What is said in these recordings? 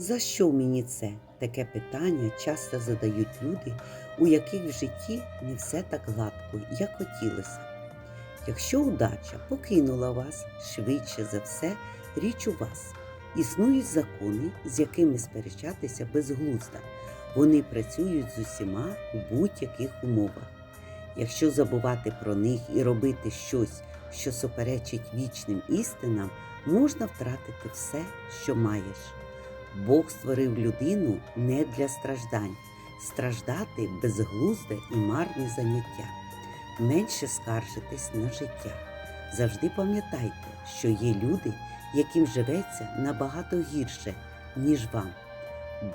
За що мені це? Таке питання часто задають люди, у яких в житті не все так гладко, як хотілося. Якщо удача покинула вас, швидше за все, річ у вас. Існують закони, з якими сперечатися безглуздо. Вони працюють з усіма у будь-яких умовах. Якщо забувати про них і робити щось, що суперечить вічним істинам, можна втратити все, що маєш. Бог створив людину не для страждань, страждати безглузде і марне заняття. Менше скаржитесь на життя. Завжди пам'ятайте, що є люди, яким живеться набагато гірше, ніж вам.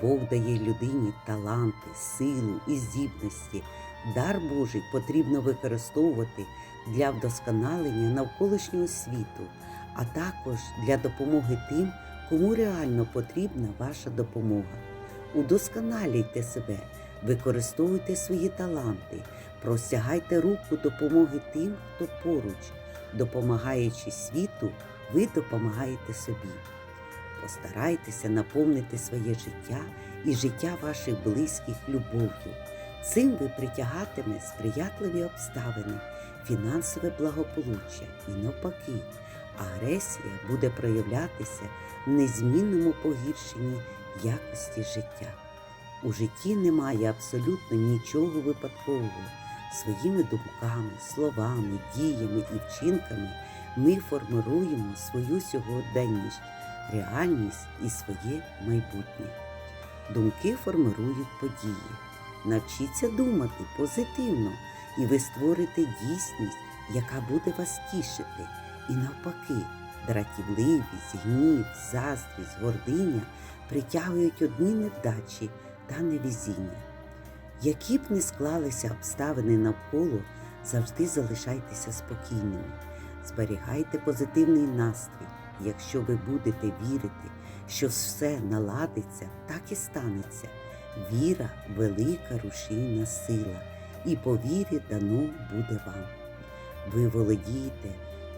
Бог дає людині таланти, силу і здібності. Дар Божий потрібно використовувати для вдосконалення навколишнього світу, а також для допомоги тим, кому реально потрібна ваша допомога. Удосконалюйте себе, використовуйте свої таланти, простягайте руку допомоги тим, хто поруч. Допомагаючи світу, ви допомагаєте собі. Постарайтеся наповнити своє життя і життя ваших близьких любов'ю. Цим ви притягатиме сприятливі обставини, фінансове благополуччя і навпаки, агресія буде проявлятися в незмінному погіршенні якості життя. У житті немає абсолютно нічого випадкового. Своїми думками, словами, діями і вчинками ми формируємо свою сьогоденність, реальність і своє майбутнє. Думки формирують події. Навчіться думати позитивно, і ви створите дійсність, яка буде вас тішити. І навпаки, дратівливість, гнів, заздрість, гординя притягують одні невдачі та невезіння. Які б не склалися обставини навколо, завжди залишайтеся спокійними, зберігайте позитивний настрій. Якщо ви будете вірити, що все наладиться, так і станеться. Віра велика рушійна сила, і по вірі дано буде вам. Ви володієте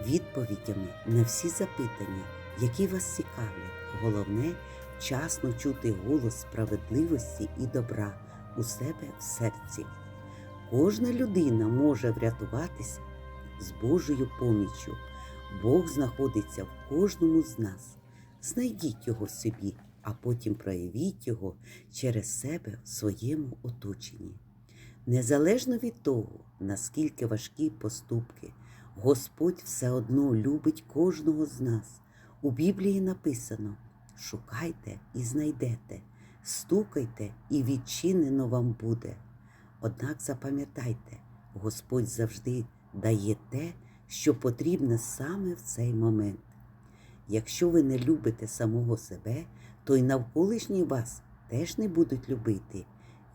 відповідями на всі запитання, які вас цікавлять. Головне вчасно чути голос справедливості і добра у себе в серці. Кожна людина може врятуватися з Божою поміччю. Бог знаходиться в кожному з нас. Знайдіть його в собі, а потім проявіть його через себе в своєму оточенні. Незалежно від того, наскільки важкі поступки, Господь все одно любить кожного з нас. У Біблії написано: шукайте і знайдете, стукайте і відчинено вам буде. Однак запам'ятайте, Господь завжди дає те, що потрібно саме в цей момент. Якщо ви не любите самого себе, то й навколишні вас теж не будуть любити.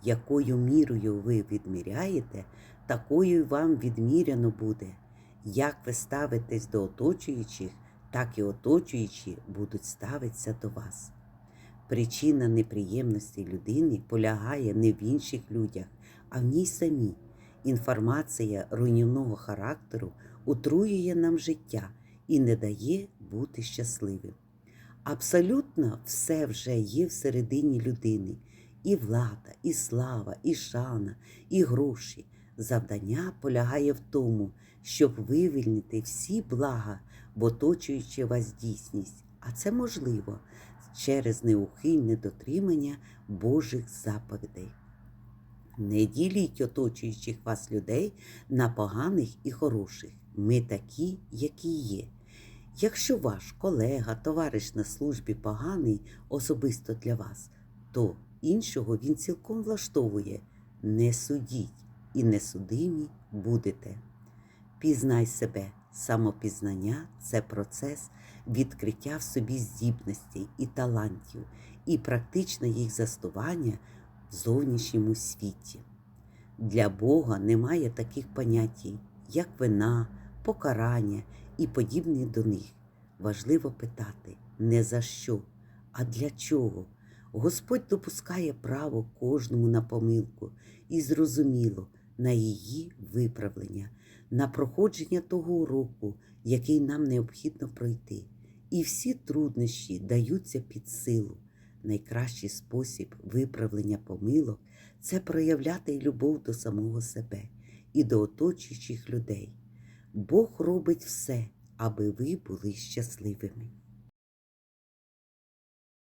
Якою мірою ви відміряєте, такою вам відміряно буде. Як ви ставитесь до оточуючих, так і оточуючі будуть ставитися до вас. Причина неприємності людини полягає не в інших людях, а в ній самій. Інформація руйнівного характеру отруює нам життя і не дає бути щасливим. Абсолютно все вже є всередині людини: і влада, і слава, і шана, і гроші. Завдання полягає в тому, щоб вивільнити всі блага в оточуючи вас дійсність, а це можливо через неухильне дотримання Божих заповідей. Не діліть оточуючих вас людей на поганих і хороших. Ми такі, які є. Якщо ваш колега, товариш на службі поганий особисто для вас, то іншого він цілком влаштовує. Не судіть і не судимі будете. Пізнай себе. Самопізнання це процес відкриття в собі здібностей і талантів, і практичне їх застування в зовнішньому світі. Для Бога немає таких понять, як вина, покарання і подібні до них. Важливо питати не за що, а для чого. Господь допускає право кожному на помилку і зрозуміло на її виправлення, на проходження того уроку, який нам необхідно пройти. І всі труднощі даються під силу. найкращий спосіб виправлення помилок це проявляти любов до самого себе і до оточуючих людей. Бог робить все, аби ви були щасливими.